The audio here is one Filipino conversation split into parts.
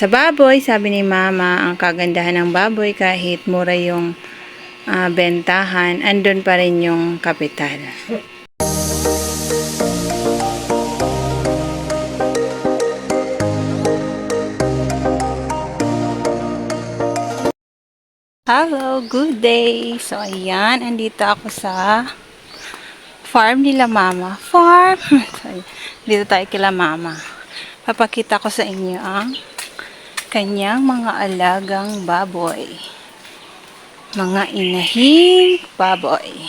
Sa baboy, sabi ni mama, ang kagandahan ng baboy kahit mura yung ah, bentahan, andun pa rin yung kapital. Hello, good day! So, ayan, andito ako sa farm nila mama. Farm! Dito tayo kila mama. Papakita ko sa inyo ang kanyang mga alagang baboy. Mga inahing baboy.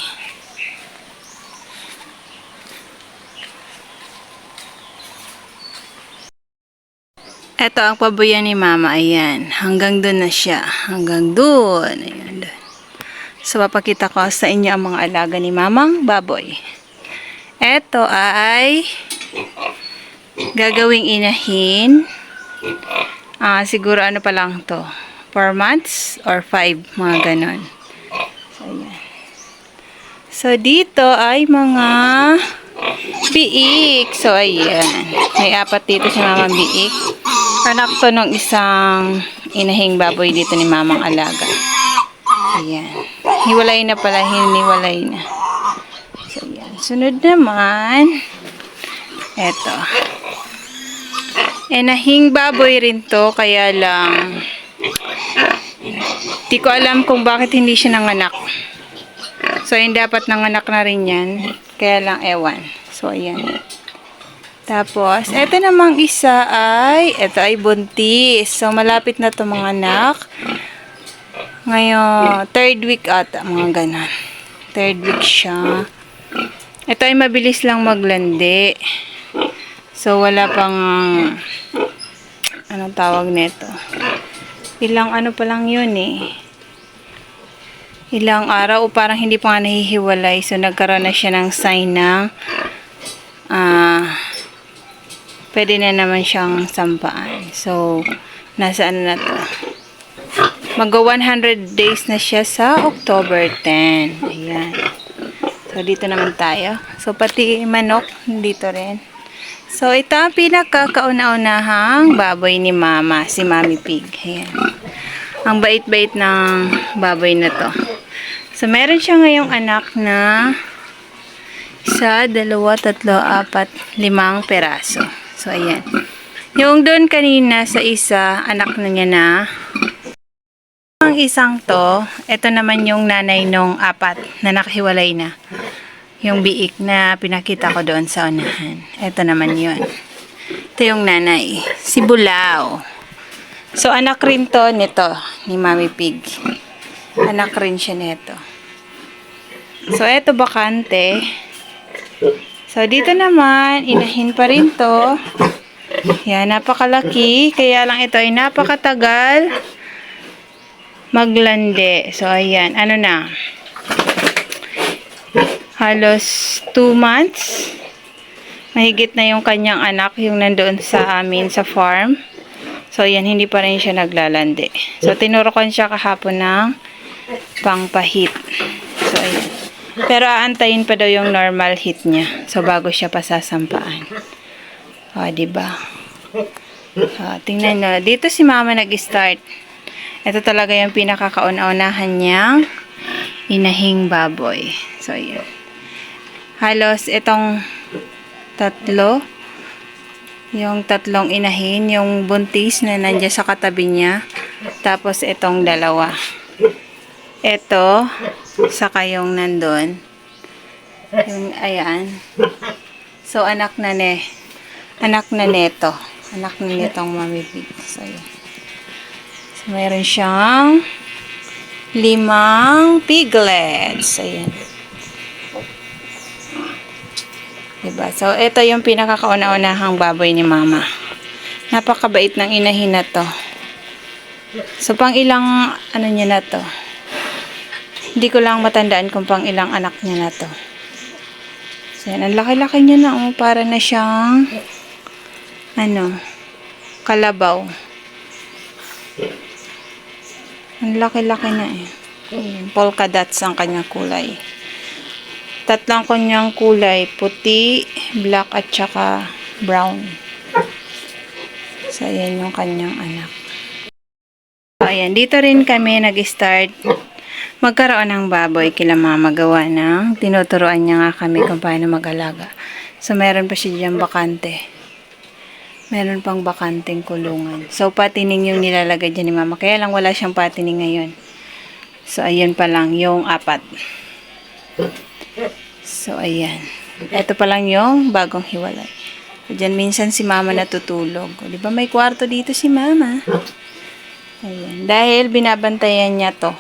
Ito ang paboyan ni mama. Ayan. Hanggang doon na siya. Hanggang doon. Ayan. Doon. So, papakita ko sa inyo ang mga alaga ni mamang baboy. Ito ay gagawing inahin. Ah, siguro ano pa lang to. 4 months or 5, mga ganon. So, ayan. So, dito ay mga biik. So, ayan. May apat dito si mamang biik. Anak to nung isang inahing baboy dito ni mamang alaga. Ayan. Hiwalay na pala, hiniwalay na. So, ayan. Sunod naman, eto. Enahing baboy rin to, kaya lang, di ko alam kung bakit hindi siya nanganak. So, yung dapat nanganak na rin yan. Kaya lang, ewan. So, ayan. Tapos, eto namang isa ay, eto ay buntis. So, malapit na to mga anak. Ngayon, third week ata, mga ganon. Third week siya. Ito ay mabilis lang maglandi. So, wala pang, anong tawag nito? Ilang ano pa lang yun eh. Ilang araw o parang hindi pa nga nahihiwalay. So, nagkaroon na siya ng sign ng, ah, pwede na naman siyang sampaan. So, nasa ano na to? Mag 100 days na siya sa October 10. Ayan. So, dito naman tayo. So, pati manok, dito rin. So, ito ang pinakakauna-unahang baboy ni Mama, si Mami Pig. Ayan. Ang bait-bait ng baboy na to. So, meron siya ngayong anak na isa, dalawa, tatlo, apat, limang peraso. So, ayan. Yung doon kanina sa isa, anak na niya na ang isang to, ito naman yung nanay nung apat na nakahiwalay na. Yung biik na pinakita ko doon sa unahan. Ito naman yun. Ito yung nanay. Si Bulao. So, anak rin to nito, ni Mami Pig. Anak rin siya nito. So, eto bakante. So, dito naman, inahin pa rin to. Yan, napakalaki. Kaya lang ito ay napakatagal maglande. So, ayan. Ano na? Halos 2 months. Mahigit na yung kanyang anak, yung nandoon sa amin sa farm. So, ayan. Hindi pa rin siya naglalande. So, tinurukan siya kahapon ng pangpahit. So, ayan. Pero aantayin pa daw yung normal heat niya. So, bago siya pasasampaan. O, diba? O, tingnan nyo. Dito si mama nag-start. Ito talaga yung pinakakauna-unahan niyang inahing baboy. So, yun. Halos itong tatlo, yung tatlong inahin, yung buntis na nandiyan sa katabi niya, tapos itong dalawa. Ito, saka yung nandun. Yung, ayan. So, anak na ne. Anak na neto. Anak na netong mamibig. So, yun. So, meron siyang limang piglets. Ayan. Diba? So, ito yung pinakakauna-unahang baboy ni mama. Napakabait ng inahin na to. So, pang ilang, ano niya na to? Hindi ko lang matandaan kung pang ilang anak niya na to. So, yan. Ang laki-laki niya na, oh. Para na siyang, ano, kalabaw. Ang laki-laki na eh. Polka dots ang kanyang kulay. Tatlong kanyang kulay, puti, black at saka brown. So, ayan yung kanyang anak. ayan. Dito rin kami nag-start magkaroon ng baboy kila mama gawa ng tinuturoan niya nga kami kung paano mag-alaga. So, meron pa siya dyan bakante. Meron pang bakanteng kulungan. So, patining yung nilalagay dyan ni mama. Kaya lang wala siyang patining ngayon. So, ayun pa lang yung apat. So, ayan. Ito pa lang yung bagong hiwalay. So, minsan si mama natutulog. O, Di ba may kwarto dito si mama? Ayan. Dahil binabantayan niya to.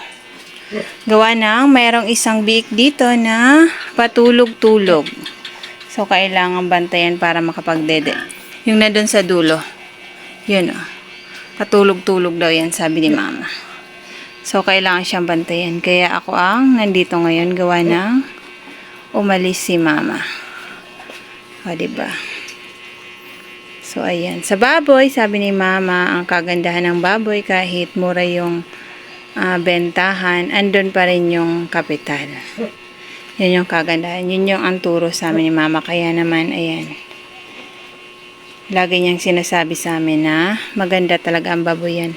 Gawa ng mayroong isang biik dito na patulog-tulog. So, kailangan bantayan para makapagdede. Yung na doon sa dulo. Yun o. Patulog-tulog daw yan, sabi ni mama. So, kailangan siyang bantayan. Kaya ako ang nandito ngayon gawa ng umalis si mama. O, diba? So, ayan. Sa baboy, sabi ni mama, ang kagandahan ng baboy kahit mura yung ah, bentahan, andun pa rin yung kapital. Yun yung kagandahan. Yun yung ang turo sa amin ni mama. Kaya naman, ayan. Lagi niyang sinasabi sa amin na maganda talaga ang baboy yan.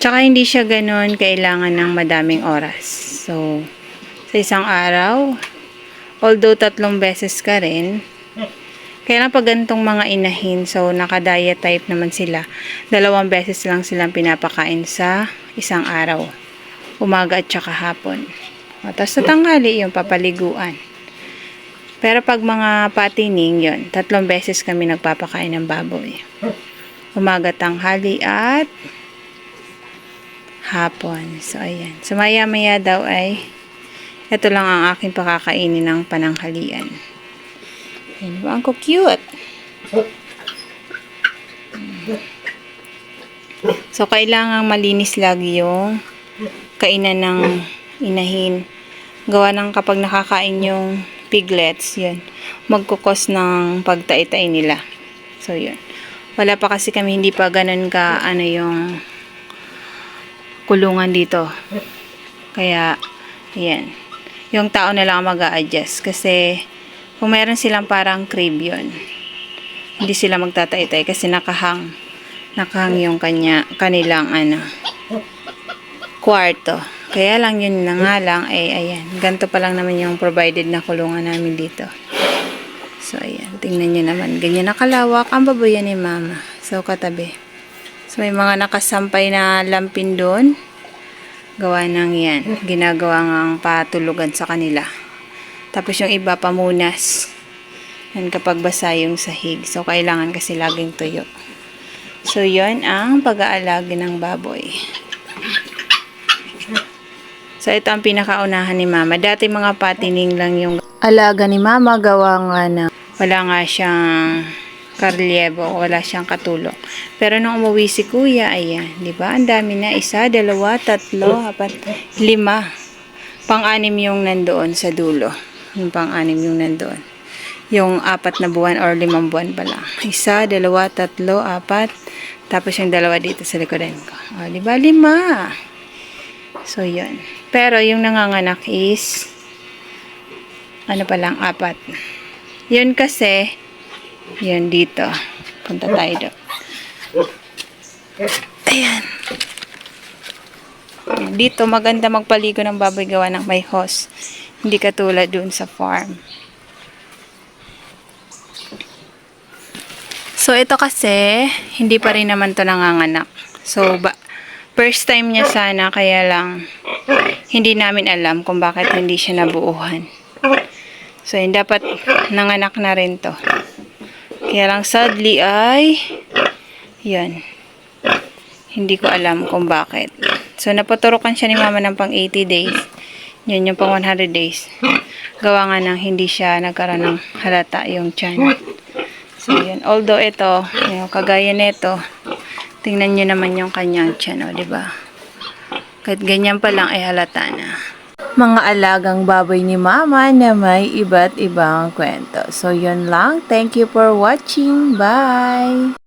Tsaka hindi siya ganun kailangan ng madaming oras. So, sa isang araw, although tatlong beses ka rin, kaya lang pag ganitong mga inahin, so naka-diet type naman sila, dalawang beses lang silang pinapakain sa isang araw. Umaga at saka hapon. O, tapos sa tanghali, yung papaliguan. Pero pag mga patining, yon tatlong beses kami nagpapakain ng baboy. Umaga, tanghali at hapon. So, ayan. So, maya-maya daw ay ito lang ang aking pakakainin ng pananghalian. Ayan, ba? Ang cute. So, kailangang malinis lagi yung kainan ng inahin. Gawa ng kapag nakakain yung piglets, yun, magkukos ng pagtaitay nila. So, yun. Wala pa kasi kami, hindi pa ganun ka, ano yung kulungan dito. Kaya, ayan. Yung tao na lang mag adjust Kasi, kung meron silang parang crib yun, hindi sila magtataytay kasi nakahang nakahang yung kanya, kanilang ano, kwarto. Kaya lang yun na nga lang, eh, ayan. Ganto pa lang naman yung provided na kulungan namin dito. So, ayan. Tingnan nyo naman. Ganyan nakalawak. Ang baboyan ni mama. So, katabi. So, may mga nakasampay na lampin doon. Gawa ng yan. Ginagawa ang patulugan sa kanila. Tapos yung iba pamunas. Yan kapag basa yung sahig. So, kailangan kasi laging tuyo. So, yon ang pag-aalagi ng baboy. So, ito ang pinakaunahan ni Mama. Dati mga patining lang yung alaga ni Mama. Gawa nga na wala nga siyang karyebo. Wala siyang katulong. Pero nung umuwi si Kuya, ayan. Di ba? Ang dami na. Isa, dalawa, tatlo, apat, lima. Pang-anim yung nandoon sa dulo. Yung pang-anim yung nandoon. Yung apat na buwan or limang buwan pa lang. Isa, dalawa, tatlo, apat. Tapos yung dalawa dito sa likodan ko. O, di ba? Lima. So, yun. Pero, yung nanganganak is, ano pa lang, apat. Yun kasi, yun dito. Punta tayo doon. Ayan. Dito, maganda magpaligo ng baboy gawa ng may hose. Hindi katulad dun sa farm. So, ito kasi, hindi pa rin naman to nanganganak. So, ba, first time niya sana, kaya lang, hindi namin alam kung bakit hindi siya nabuuhan. So, yun, dapat nanganak na rin to. Kaya lang, sadly ay, yun, hindi ko alam kung bakit. So, napaturukan siya ni mama ng pang 80 days. Yun, yung pang 100 days. Gawa nga nang hindi siya nagkaroon ng halata yung tiyan. So, yun. Although ito, yung kagaya nito, tingnan nyo naman yung kanyang tiyan, o, di ba? Kahit ganyan pa lang ay halata na. Mga alagang baboy ni mama na may iba't ibang kwento. So, yun lang. Thank you for watching. Bye!